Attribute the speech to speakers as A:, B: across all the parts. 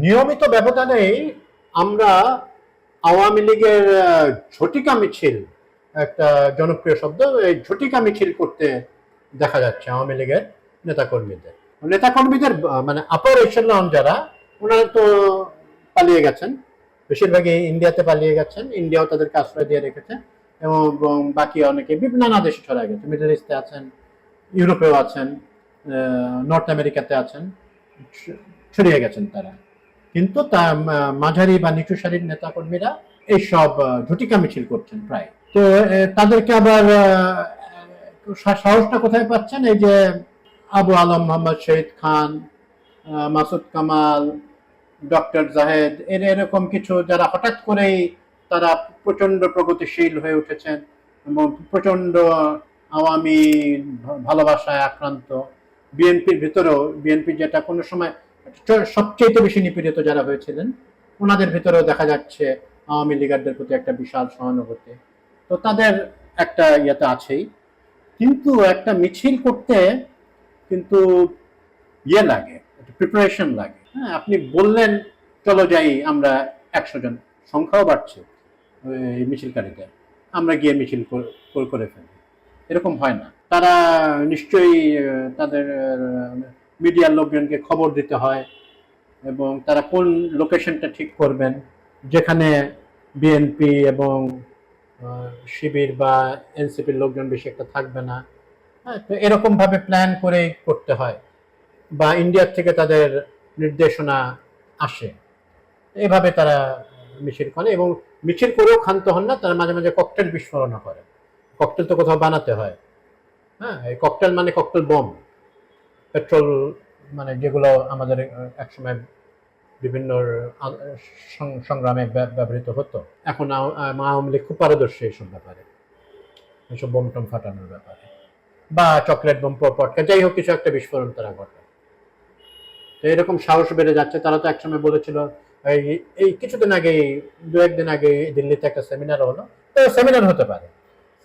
A: নিয়মিত ব্যবধানেই আমরা আওয়ামী লীগের ঝটিকা মিছিল, একটা জনপ্রিয় শব্দ, এই ঝটিকা মিছিল করতে দেখা যাচ্ছে আওয়ামী লীগের নেতাকর্মীদের। নেতাকর্মীদের মানে আপার এশালন যারা, ওনারা তো পালিয়ে গেছেন। বেশিরভাগই ইন্ডিয়াতে পালিয়ে গেছেন, ইন্ডিয়াও তাদেরকে আশ্রয় দিয়ে রেখেছে, এবং বাকি অনেকে বিভিন্ন নানা দেশে ছড়া গেছে। মিডল ইস্টে আছেন, ইউরোপেও আছেন নর্থ আমেরিকাতে আছেন ছড়িয়ে গেছেন তারা। কিন্তু তা মাঝারি বা নিচু সারির নেতাকর্মীরা এইসব ঝুটিকা মিছিল করছেন প্রায়। তো তাদেরকে আবার সাহসটা কোথায় পাচ্ছেন? এই যে আবু আলম মোহাম্মদ শহীদ খান মাসুদ কামাল, ডক্টর জাহেদ, এর, এরকম কিছু যারা হঠাৎ করেই তারা প্রচণ্ড প্রগতিশীল হয়ে উঠেছেন এবং প্রচণ্ড আওয়ামী ভালোবাসায় আক্রান্ত। বিএনপির ভিতরেও, বিএনপি যেটা কোনো সময় সবচেয়ে বেশি নিপীড়িত যারা হয়েছিলেন, ওনাদের ভিতরেও দেখা যাচ্ছে আওয়ামী লীগারদের প্রতি একটা বিশাল সহানুভূতি। তো তাদের একটা ইয়েতে আছেই। কিন্তু একটা মিছিল করতে কিন্তু ইয়ে লাগে প্রিপারেশন লাগে। হ্যাঁ আপনি বললেন, চলো যাই, আমরা একশো জন, সংখ্যাও বাড়ছে মিছিলকারীদের, আমরা গিয়ে মিছিল কর- ফেলি। এরকম হয় না। তারা নিশ্চয়ই তাদের মিডিয়ার লোকজনকে খবর দিতে হয় এবং তারা কোন লোকেশনটা ঠিক করবেন, যেখানে বিএনপি এবং শিবির বা এনসিপির লোকজন বেশি একটা থাকবে না। হ্যাঁ তো এরকমভাবে প্ল্যান করে করতে হয় বা ইন্ডিয়ার থেকে তাদের নির্দেশনা আসে। এভাবে তারা মিছিল করে এবং মিছিল করেও ক্ষান্ত হন না, তারা মাঝে মাঝে ককটেল বিস্ফোরণও করে। ককটেল তো কোথাও বানাতে হয়। হ্যাঁ এই ককটেল মানে ককটেল বোম পেট্রোল মানে যেগুলো আমাদের একসময় বিভিন্ন সংগ্রামে ব্যবহৃত হতো। এখন আওয়ামী লীগ খুব পারদর্শী এইসব ব্যাপারে। এইসব বোম টোম ফাটানোর ব্যাপারে। বা চকলেট বোম পটকা, যাই হোক কিছু একটা বিস্ফোরণ তারা ঘটে তো এরকম সাহস বেড়ে যাচ্ছে। তারা তো একসময় বলেছিল, এই এই কিছুদিন আগে দু একদিন আগে দিল্লিতে একটা সেমিনার হলো। তো সেমিনার হতে পারে।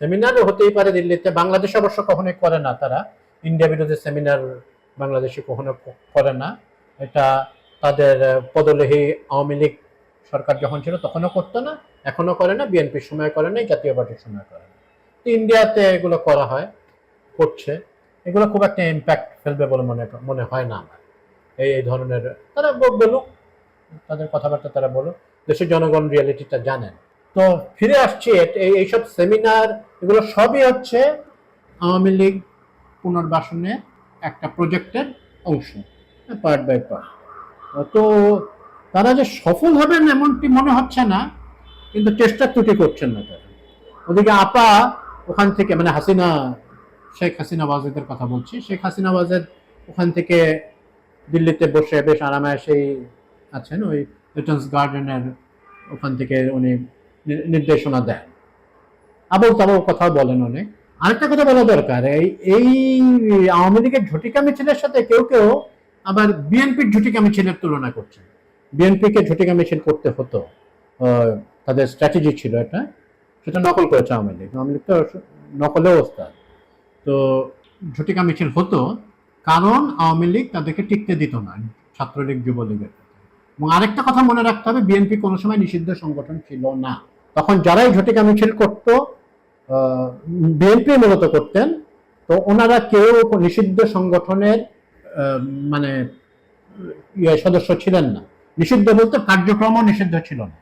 A: সেমিনারও হতেই পারে দিল্লিতে। বাংলাদেশ অবশ্য কখনোই করে না তারা। ইন্ডিয়া বিরোধী সেমিনার বাংলাদেশে কখনো করে না। এটা তাদের পদলেহী আওয়ামী লীগ সরকার যখন ছিল তখনও করতো না এখনও করে না, বিএনপির সময় করে না জাতীয় পার্টির সময় করে না। ইন্ডিয়াতে এগুলো করা হয়, করছে। এগুলো খুব একটা ইম্প্যাক্ট ফেলবে বলে মনে মনে হয় না আমার। এই এই ধরনের, তারা বলুক, তাদের কথাবার্তা তারা বলুক, দেশের জনগণ রিয়েলিটিটা জানেন। তো ফিরে আসছি এই, এইসব সেমিনার এগুলো সবই হচ্ছে আওয়ামী লীগ পুনর্বাসনে একটা প্রজেক্টের অংশ পার্ট বাই পার্ট তো তারা যে সফল হবেন এমনটি মনে হচ্ছে না, কিন্তু চেষ্টা ত্রুটি করছেন না তারা। ওদিকে আপা ওখান থেকে মানে হাসিনা, শেখ হাসিনা ওয়াজেদের কথা বলছি, শেখ হাসিনা ওয়াজেদ ওখান থেকে দিল্লিতে বসে বেশ আরামায়াসেই আছেন, ওই লিটন্স গার্ডেনের ওখান থেকে উনি নির্দেশনা দেন। আবল তাবল কথা বলেন অনেক আরেকটা কথা বলা দরকার, এই আওয়ামী লীগের ঝটিকা মিছিলের সাথে কেউ কেউ আবার বিএনপির ঝটিকা মিছিলের তুলনা করছে বিএনপিকে ঝটিকা মিছিল করতে হতো তাদের স্ট্র্যাটেজি ছিল এটা, সেটা নকল করেছে আওয়ামী লীগ। আওয়ামী লীগ তো নকলেও ওস্তাদ। তো ঝটিকা মিছিল হতো, কারণ আওয়ামী লীগ তাদেরকে টিকতে দিত না ছাত্রলীগ, যুবলীগের এবং আরেকটা কথা মনে রাখতে হবে, বিএনপি কোনো সময় নিষিদ্ধ সংগঠন ছিল না। তখন যারাই ঝটিকা মিছিল করতো বিএনপি মূলত করতেন। তো ওনারা কেউ নিষিদ্ধ সংগঠনের মানে ইয়ে সদস্য ছিলেন না। নিষিদ্ধ বলতে কার্যক্রমও নিষিদ্ধ ছিল না।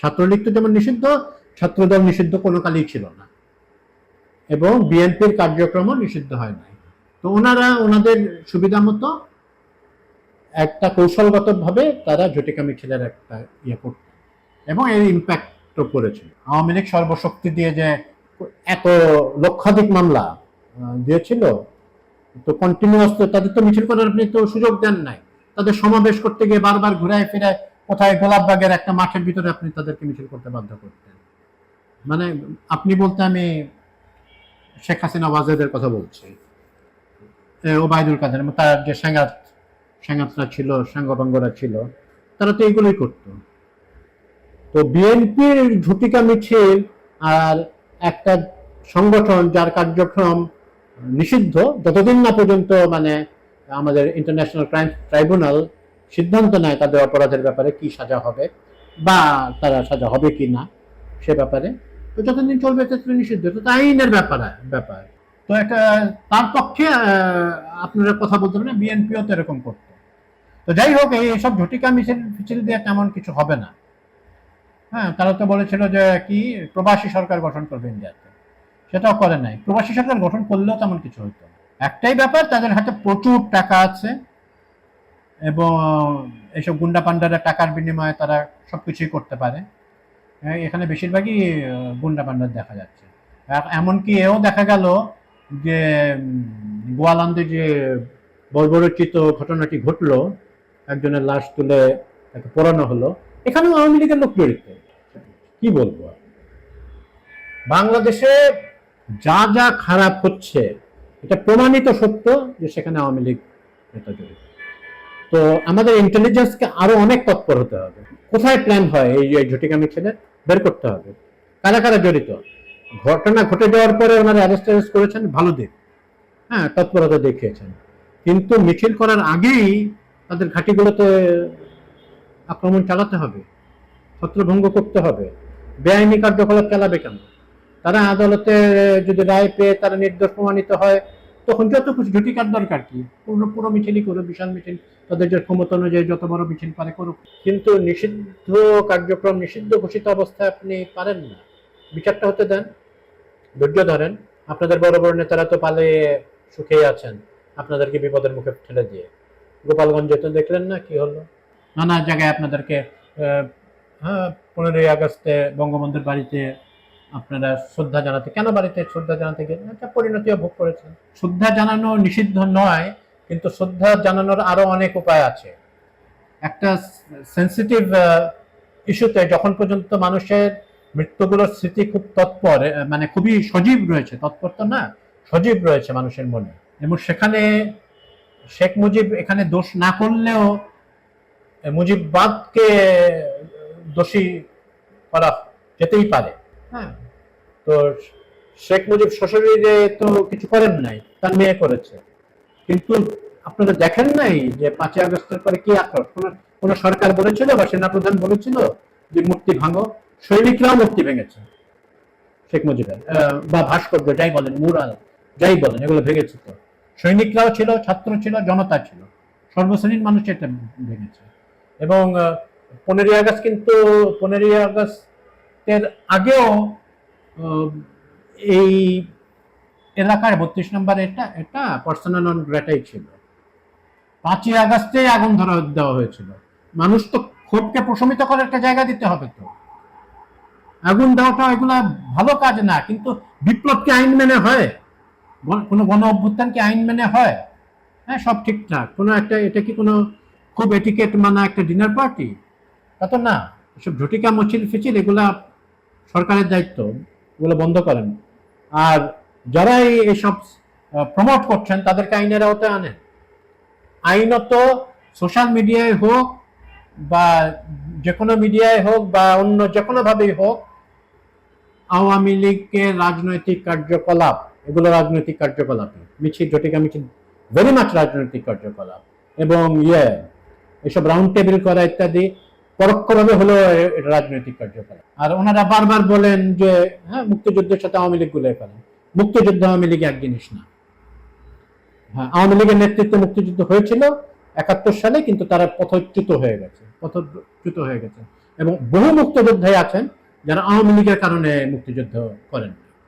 A: ছাত্রলীগ তো যেমন নিষিদ্ধ, ছাত্রদল নিষিদ্ধ কোনো কালেই ছিল না। এবং বিএনপির কার্যক্রমও নিষিদ্ধ হয় নাই। তো ওনারা ওনাদের সুবিধা মতো একটা কৌশলগতভাবে তারা ঝটিকা মিছিলের একটা ইয়ে করতেন। এবং এর ইম্প্যাক্টও করেছে। আওয়ামী লীগ সর্বশক্তি দিয়ে যে এত লক্ষাধিক মামলা দিয়েছিল, তো কন্টিনিউয়াস তো তাদের তো মিছিল করার আপনি তো সুযোগ দেন নাই। তাদের সমাবেশ করতে গিয়ে বারবার ঘুরায় ফিরে কোথায় গোলাপবাগের একটা মাঠের ভিতরে আপনি তাদেরকে মিছিল করতে বাধ্য করতেন। মানে আপনি বলতে আমি শেখ হাসিনা ওয়াজেদের কথা বলছি। ওবায়দুল কাদের, তার যে সাঙ্গাত সাঙ্গাতরা ছিল সাঙ্গভঙ্গরা ছিল, তারা তো এইগুলোই করতো। তো বিএনপির ঝুটিকা মিছিল আর একটা সংগঠন যার কার্যক্রম নিষিদ্ধ, যতদিন না পর্যন্ত মানে আমাদের ইন্টারন্যাশনাল ক্রাইম ট্রাইব্যুনাল সিদ্ধান্ত নেয় তাদের অপরাধের ব্যাপারে কি সাজা হবে বা তারা সাজা হবে কি না, সে ব্যাপারে, তো যতদিন চলবে ততদিন নিষিদ্ধ। তো আইনের ব্যাপার ব্যাপার। তো একটা তার পক্ষে আপনারা কথা বলতে পারেন, বিএনপিও তো এরকম করতো। তো যাই হোক, এই সব ঝটিকা মিছিল, ফিছিল দিয়ে তেমন কিছু হবে না। হ্যাঁ তারা তো বলেছিল যে কি প্রবাসী সরকার গঠন করবে ইন্ডিয়াতে। সেটাও করে নাই। প্রবাসী সরকার গঠন করলেও তেমন কিছু হতো। একটাই ব্যাপার তাদের হাতে প্রচুর টাকা আছে এবং এইসব গুন্ডা পান্ডারা টাকার বিনিময়ে তারা সব কিছুই করতে পারে। হ্যাঁ, এখানে বেশিরভাগই গুন্ডা পান্ডার দেখা যাচ্ছে। এমনকি এও দেখা গেল যে গোয়ালান্দে যে বর্বরচিত ঘটনাটি ঘটলো একজনের লাশ তুলে তাকে পোড়ানো হলো এখানেও আওয়ামী লীগের লোক জড়িত। কি বলব? বাংলাদেশে যা যা খারাপ হচ্ছে, এটা প্রমাণিত সত্য যে সেখানে আওয়ামী লীগ নেতা জড়িত তো আমাদের ইন্টেলিজেন্সকে আরও অনেক তৎপর হতে হবে। কোথায় প্ল্যান হয় এই যে ঝটিকা মিছিলে বের করতে হবে। কারা কারা জড়িত? ঘটনা ঘটে যাওয়ার পরে ওনারা অ্যারেস্ট অ্যারেস্ট করেছেন, ভালো দিক। হ্যাঁ তৎপরতা দেখিয়েছেন। কিন্তু মিছিল করার আগেই তাদের ঘাঁটিগুলোতে আক্রমণ চালাতে হবে, ছত্রভঙ্গ করতে হবে। বেআইনি কার্যকলাপ চালাবে কেন? তারা আদালতে যদি রায় পেয়ে তারা নির্দোষ প্রমাণিত হয়, তখন যত কিছু ঝুটিকার দরকার কি? পুরো পুরো মিছিলই করুক বিশাল মিছিল, তাদের যে ক্ষমতা অনুযায়ী যত বড় মিছিল পারে করুক। কিন্তু নিষিদ্ধ কার্যক্রম, নিষিদ্ধ ঘোষিত অবস্থায় আপনি পারেন না। বিচারটা হতে দেন। ধৈর্য ধরেন। আপনাদের বড় বড় নেতারা তো পালে সুখেই আছেন। আপনাদেরকে বিপদের মুখে ঠেলে দিয়ে। গোপালগঞ্জে তো দেখলেন না কি হলো? নানা জায়গায় আপনাদেরকে পনেরোই আগস্টে বঙ্গবন্ধুর বাড়িতে আপনারা শ্রদ্ধা জানাতে, কেন বাড়িতে শ্রদ্ধা জানাতে গেলেন একটা পরিণতিও ভোগ করেছেন। শ্রদ্ধা জানানো নিষিদ্ধ নয়, কিন্তু শ্রদ্ধা জানানোর আরও অনেক উপায় আছে। একটা সেন্সিটিভ ইস্যুতে যখন পর্যন্ত মানুষের মৃত্যুগুলোর স্মৃতি খুব তৎপর মানে খুবই সজীব রয়েছে, তৎপর তো না, সজীব রয়েছে মানুষের মনে। এবং সেখানে শেখ মুজিব এখানে দোষ না করলেও মুজিববাদকে দোষী করা যেতেই পারে। হ্যাঁ। তো শেখ মুজিব শ্বশুরিরে তো কিছু করেন নাই তার মেয়ে করেছে। কিন্তু আপনারা দেখেন নাই যে পাঁচই আগস্টের পরে কি আক্রোশ কোন সরকার বলেছিল বা সেনাপ্রধান বলেছিল যে মূর্তি ভাঙো? সৈনিকরাও মূর্তি ভেঙেছে শেখ মুজিবের বা ভাস্কর্য যাই বলেন মুরাল যাই বলেন এগুলো ভেঙেছে তো। সৈনিকরাও ছিল ছাত্র ছিল জনতা ছিল। সর্বশ্রেণীর মানুষ এটা ভেঙেছে। এবং পনেরোই আগস্ট কিন্তু, পনেরোই আগস্টের আগেও এই এলাকার বত্রিশ নম্বর এটা এটা পার্সোনাল নন গ্রেটাই ছিল। পাঁচই আগস্টে আগুন ধরা দেওয়া হয়েছিল। মানুষ তো ক্ষোভকে প্রশমিত করার একটা জায়গা দিতে হবে তো। আগুন দেওয়াটা এগুলা ভালো কাজ না, কিন্তু বিপ্লব কি আইন মেনে হয়। কোনো গণ অভ্যুত্থান কি আইন মেনে হয়। হ্যাঁ সব ঠিকঠাক। কোনো একটা, এটা কি কোনো খুব এটিকেট মানা একটা ডিনার পার্টি তা তো না। এসব ঝটিকা, মচিল, ফিচিল, এগুলা সরকারের দায়িত্ব, এগুলো বন্ধ করেন। আর যারা এই- এইসব প্রমোট করছেন, তাদেরকে আইনের আওতায় আনেন। আইনত সোশ্যাল মিডিয়ায় হোক বা যে কোনো মিডিয়ায় হোক বা অন্য যে কোনোভাবেই হোক, আওয়ামী লীগের রাজনৈতিক কার্যকলাপ, এগুলো রাজনৈতিক কার্যকলাপ মিছিল জটিকা মিছিল ভেরি মাছ রাজনৈতিক কার্যকলাপ। এবং ইয়ে এসব রাউন্ড টেবিল করা ইত্যাদি পরোক্ষভাবে হলো এটা রাজনৈতিক কার্যকলাপ। আর ওনারা বারবার বলেন যে হ্যাঁ মুক্তিযুদ্ধের সাথে আওয়ামী লীগগুলো ফেলেন মুক্তিযুদ্ধ আওয়ামী লীগ এক জিনিস না। হ্যাঁ আওয়ামী লীগের নেতৃত্বে মুক্তিযুদ্ধ হয়েছিল একাত্তর সালে, কিন্তু তারা পথচ্যুত হয়ে গেছে, পথচ্যুত হয়ে গেছে। এবং বহু মুক্তিযোদ্ধাই আছেন যারা আওয়ামী লীগের কারণে মুক্তিযুদ্ধ করেন।